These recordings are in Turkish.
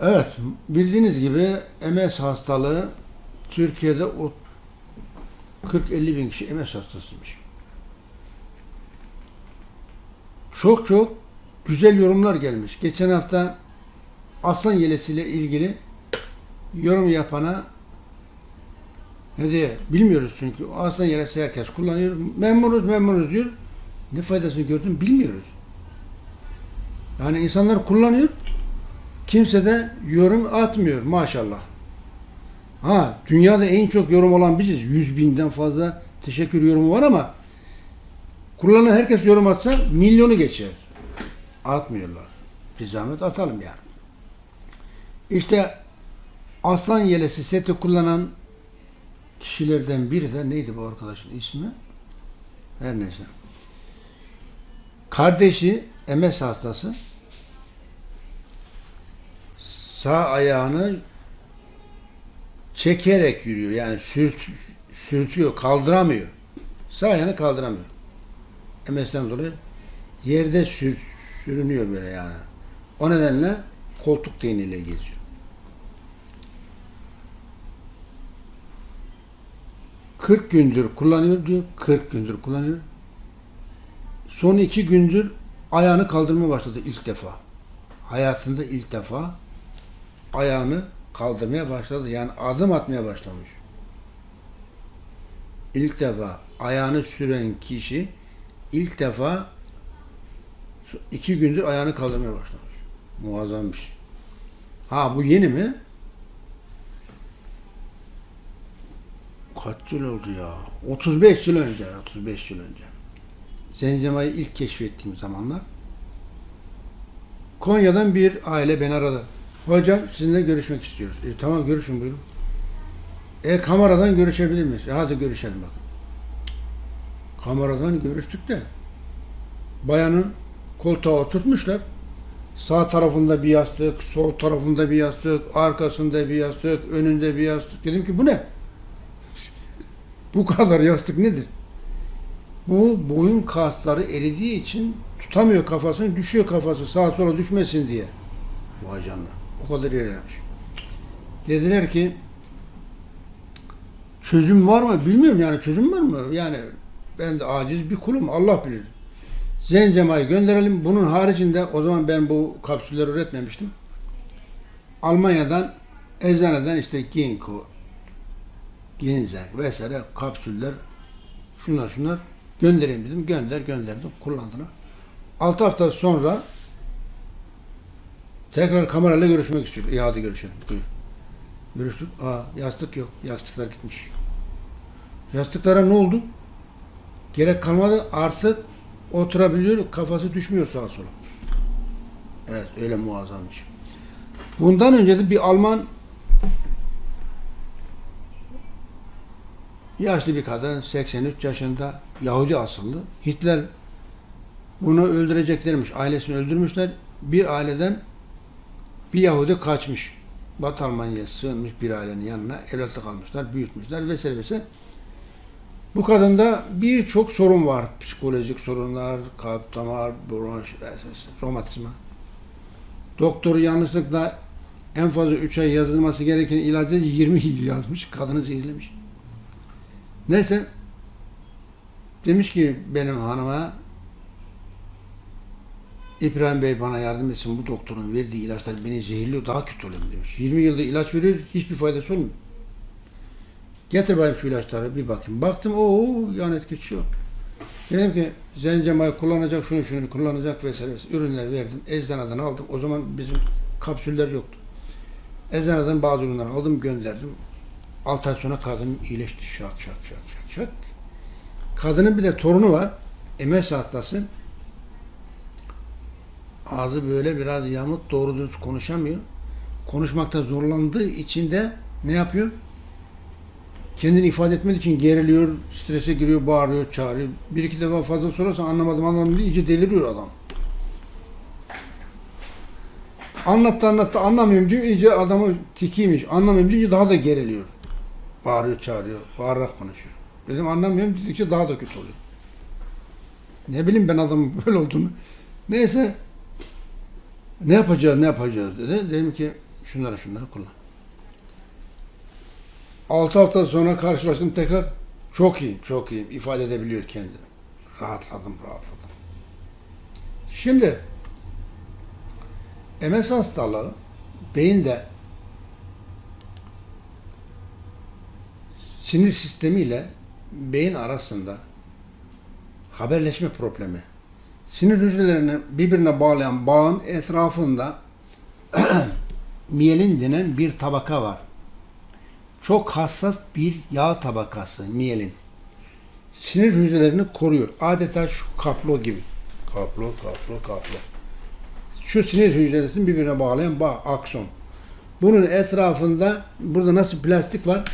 Evet, bildiğiniz gibi MS hastalığı Türkiye'de o 40-50 bin kişi MS hastasıymış. Çok çok güzel yorumlar gelmiş. Geçen hafta aslan yelesiyle ilgili yorum yapana ne diye bilmiyoruz çünkü o aslan yelesi herkes kullanıyor. Memnunuz memnunuz diyor. Ne faydasını gördüm bilmiyoruz. Yani insanlar kullanıyor. Kimse de yorum atmıyor maşallah. Ha dünyada en çok yorum olan biziz. 100 binden fazla teşekkür yorumu var ama kullanan herkes yorum atsa milyonu geçer. Atmıyorlar. Bir zahmet atalım yani. İşte aslan yelesi seti kullanan kişilerden biri de neydi bu arkadaşın ismi? Her neyse. Kardeşi MS hastası sağ ayağını çekerek yürüyor. Yani sürt, sürtüyor, kaldıramıyor. Sağ ayağını kaldıramıyor. MS'den dolayı yerde sür, sürünüyor böyle yani. O nedenle koltuk değneğiyle geziyor. 40 gündür kullanıyor diyor. 40 gündür kullanıyor. Son iki gündür ayağını kaldırmaya başladı ilk defa. Hayatında ilk defa ayağını kaldırmaya başladı. Yani adım atmaya başlamış. İlk defa ayağını süren kişi ilk defa iki gündür ayağını kaldırmaya başlamış. Muazzam bir şey. Ha bu yeni mi? Kaç yıl oldu ya? 35 yıl önce, 35 yıl önce. Zencemayı ilk keşfettiğim zamanlar Konya'dan bir aile beni aradı. Hocam sizinle görüşmek istiyoruz. E, tamam görüşün buyurun. E kameradan görüşebilir miyiz? E, hadi görüşelim bakın. Kameradan görüştük de bayanın koltuğa oturtmuşlar. Sağ tarafında bir yastık, sol tarafında bir yastık, arkasında bir yastık, önünde bir yastık. Dedim ki bu ne? bu kadar yastık nedir? Bu boyun kasları eridiği için tutamıyor kafasını, düşüyor kafası sağa sola düşmesin diye. Vay canına. O kadar ilerlemiş. Dediler ki çözüm var mı? Bilmiyorum yani çözüm var mı? Yani ben de aciz bir kulum. Allah bilir. Zencemayı gönderelim. Bunun haricinde o zaman ben bu kapsülleri üretmemiştim. Almanya'dan eczaneden işte Ginkgo, Ginseng vesaire kapsüller şunlar şunlar göndereyim dedim. Gönder gönderdim. Kullandılar. 6 hafta sonra tekrar kamerayla görüşmek istiyor. İyi hadi görüşelim. Buyur. Görüştük. Aa yastık yok. Yastıklar gitmiş. Yastıklara ne oldu? Gerek kalmadı. Artık oturabiliyor. Kafası düşmüyor sağa sola. Evet öyle muazzam bir şey. Bundan önce de bir Alman yaşlı bir kadın 83 yaşında Yahudi asıllı. Hitler bunu öldüreceklermiş. Ailesini öldürmüşler. Bir aileden bir Yahudi kaçmış. Batı Almanya'ya sığınmış bir ailenin yanına. Evlatlık almışlar, büyütmüşler vesaire vesaire. Bu kadında birçok sorun var. Psikolojik sorunlar, kalp damar, bronş, romatizma. Doktor yanlışlıkla en fazla 3 ay yazılması gereken ilacı 20 yıl yazmış. Kadını zehirlemiş. Neyse demiş ki benim hanıma İbrahim Bey bana yardım etsin bu doktorun verdiği ilaçlar beni zehirliyor daha kötü oluyorum demiş. 20 yıldır ilaç veriyor hiçbir faydası olmuyor. Getir bakayım şu ilaçları bir bakayım. Baktım o yan etkisi yok. Dedim ki zencemay kullanacak şunu şunu kullanacak vesaire ürünler verdim. Eczaneden aldım. O zaman bizim kapsüller yoktu. Eczaneden bazı ürünler aldım gönderdim. 6 ay sonra kadın iyileşti. Şak şak şak şak şak. Kadının bir de torunu var. MS hastası. Ağzı böyle biraz yamuk doğru düz konuşamıyor. Konuşmakta zorlandığı için de ne yapıyor? Kendini ifade etmek için geriliyor, strese giriyor, bağırıyor, çağırıyor. Bir iki defa fazla sorarsan anlamadım anlamadım diye iyice deliriyor adam. Anlattı anlattı anlamıyorum diyor. iyice adamı tikiymiş. Anlamıyorum deyince daha da geriliyor. Bağırıyor, çağırıyor. Bağırarak konuşuyor. Dedim anlamıyorum dedikçe daha da kötü oluyor. Ne bileyim ben adamın böyle olduğunu. Neyse ne yapacağız ne yapacağız dedi. Dedim ki Şunları şunları kullan. 6 hafta sonra karşılaştım tekrar. Çok iyi, çok iyi. ifade edebiliyor kendini. Rahatladım, rahatladım. Şimdi MS hastalığı beyinde sinir sistemiyle beyin arasında haberleşme problemi. Sinir hücrelerini birbirine bağlayan bağın etrafında miyelin denen bir tabaka var. Çok hassas bir yağ tabakası miyelin. Sinir hücrelerini koruyor. Adeta şu kaplo gibi. Kaplo, kaplo, kaplo. Şu sinir hücresini birbirine bağlayan bağ, akson. Bunun etrafında burada nasıl plastik var?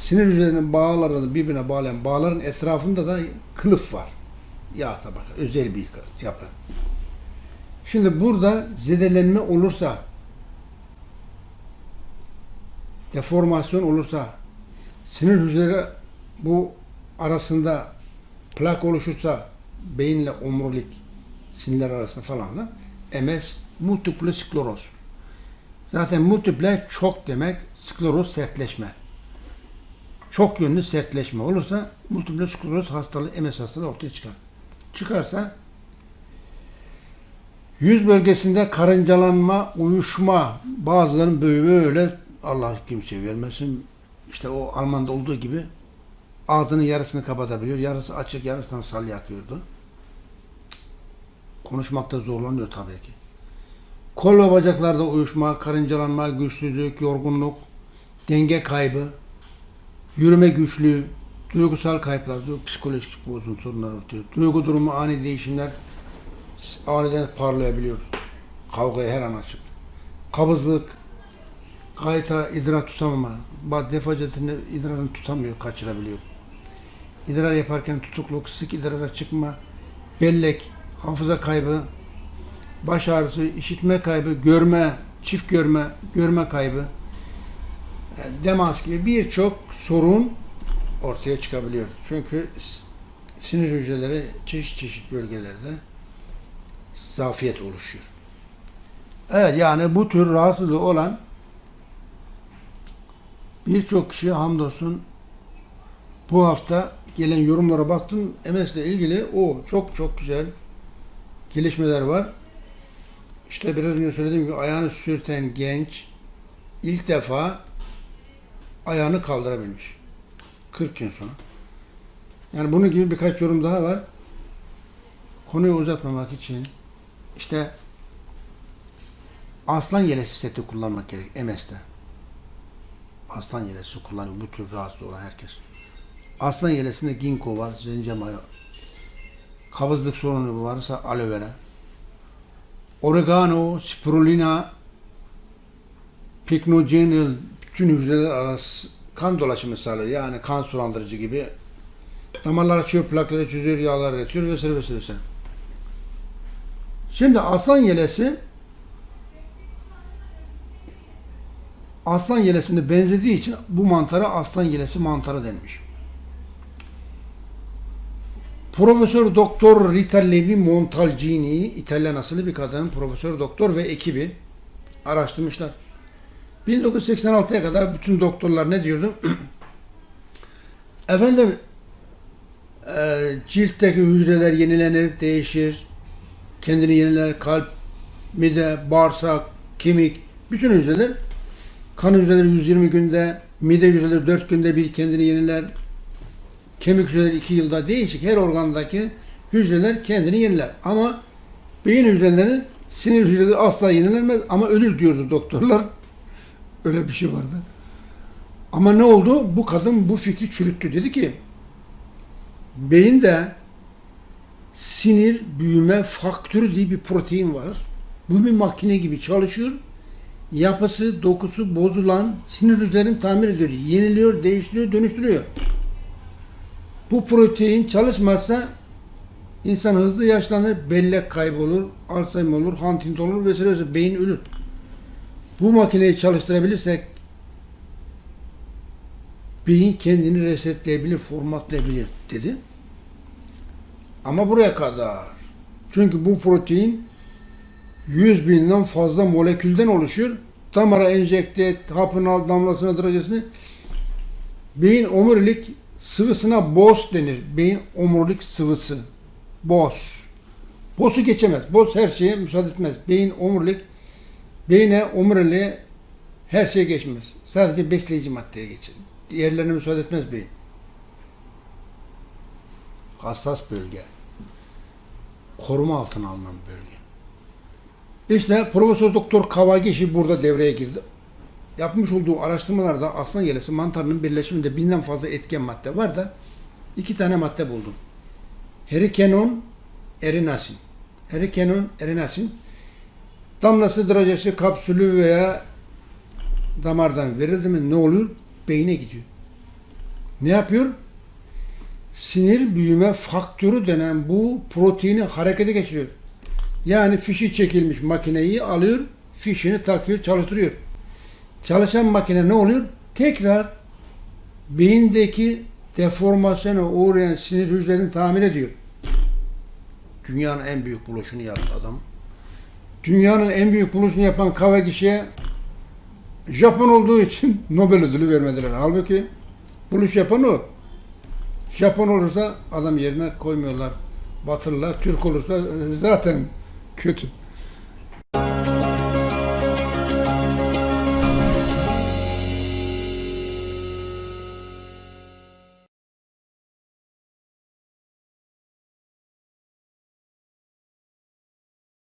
Sinir hücrelerinin bağlarını birbirine bağlayan bağların etrafında da kılıf var. Yağ tabaka. Özel bir yapı. Şimdi burada zedelenme olursa deformasyon olursa sinir hücreleri bu arasında plak oluşursa beyinle omurilik sinirler arasında falan da MS multiple skleroz. Zaten multiple çok demek skleroz sertleşme. Çok yönlü sertleşme olursa multiple skleroz hastalığı MS hastalığı ortaya çıkar. Çıkarsa yüz bölgesinde karıncalanma, uyuşma, bazılarının böyle Allah kimseye vermesin. İşte o Alman'da olduğu gibi ağzının yarısını kapatabiliyor. Yarısı açık, yarısından sal yakıyordu. Konuşmakta zorlanıyor tabii ki. Kol ve bacaklarda uyuşma, karıncalanma, güçsüzlük, yorgunluk, denge kaybı, yürüme güçlüğü, duygusal kayıplar, psikolojik bozuntular ortaya. Duygu durumu ani değişimler aniden parlayabiliyor. Kavgaya her an açık. Kabızlık, gayta idrar tutamama, bazı defacetinde idrarını tutamıyor, kaçırabiliyor. İdrar yaparken tutukluk, sık idrara çıkma, bellek, hafıza kaybı, baş ağrısı, işitme kaybı, görme, çift görme, görme kaybı, e, demans gibi birçok sorun ortaya çıkabiliyor. Çünkü sinir hücreleri çeşit çeşit bölgelerde zafiyet oluşuyor. Evet yani bu tür rahatsızlığı olan birçok kişi hamdolsun bu hafta gelen yorumlara baktım. MS ile ilgili o çok çok güzel gelişmeler var. İşte biraz önce söylediğim gibi ayağını sürten genç ilk defa ayağını kaldırabilmiş. 40 gün sonra. Yani bunun gibi birkaç yorum daha var. Konuyu uzatmamak için işte aslan yelesi seti kullanmak gerek MS'te. Aslan yelesi kullanıyor bu tür rahatsız olan herkes. Aslan yelesinde ginkgo var, zencefil, kabızlık sorunu varsa aloe vera, oregano, spirulina, pycnogenol bütün hücreler arası kan dolaşımı sağlıyor. Yani kan sulandırıcı gibi. Damarlar açıyor, plakları çözüyor, yağlar üretiyor vesaire vesaire. vesaire. Şimdi aslan yelesi aslan yelesine benzediği için bu mantara aslan yelesi mantarı denmiş. Profesör Doktor Rita Levi Montalcini, İtalyan asıllı bir kadın, profesör doktor ve ekibi araştırmışlar. 1986'ya kadar bütün doktorlar ne diyordu? Efendim e, ciltteki hücreler yenilenir, değişir. Kendini yeniler, kalp, mide, bağırsak, kemik, bütün hücreler kan hücreleri 120 günde, mide hücreleri 4 günde bir kendini yeniler. Kemik hücreleri 2 yılda değişik. Her organdaki hücreler kendini yeniler. Ama beyin hücreleri, sinir hücreleri asla yenilenmez ama ölür diyordu doktorlar. Öyle bir şey vardı. Ama ne oldu? Bu kadın bu fikri çürüttü. Dedi ki beyinde sinir büyüme faktörü diye bir protein var. Bu bir makine gibi çalışıyor. Yapısı, dokusu bozulan sinir hücrelerini tamir ediyor. Yeniliyor, değiştiriyor, dönüştürüyor. Bu protein çalışmazsa insan hızlı yaşlanır, bellek kaybolur, Alzheimer olur, Huntington olur vesaire vesaire. Beyin ölür bu makineyi çalıştırabilirsek beyin kendini resetleyebilir, formatlayabilir dedi. Ama buraya kadar. Çünkü bu protein 100 binden fazla molekülden oluşuyor. damara enjekte et, hapın al damlasına derecesini beyin omurilik sıvısına boz denir. Beyin omurilik sıvısı. Boz. Bozu geçemez. Boz her şeye müsaade etmez. Beyin omurilik beyine omuriliğe her şeye geçmez. Sadece besleyici maddeye geçer. Diğerlerine müsaade etmez beyin. Hassas bölge. Koruma altına alınan bölge. İşte Profesör Doktor Kawagisi burada devreye girdi. Yapmış olduğu araştırmalarda aslan yelesi mantarının birleşiminde binden fazla etken madde var da iki tane madde buldum. Herikenon, erinasin. Herikenon, erinasin damlası derecesi kapsülü veya damardan verildi mi ne oluyor? Beyine gidiyor. Ne yapıyor? Sinir büyüme faktörü denen bu proteini harekete geçiriyor. Yani fişi çekilmiş makineyi alıyor, fişini takıyor, çalıştırıyor. Çalışan makine ne oluyor? Tekrar beyindeki deformasyona uğrayan sinir hücrelerini tamir ediyor. Dünyanın en büyük buluşunu yaptı adam. Dünyanın en büyük buluşunu yapan Kawagisi'ye Japon olduğu için Nobel ödülü vermediler. Halbuki buluş yapan o. Japon olursa adam yerine koymuyorlar. Batılılar, Türk olursa zaten kötü.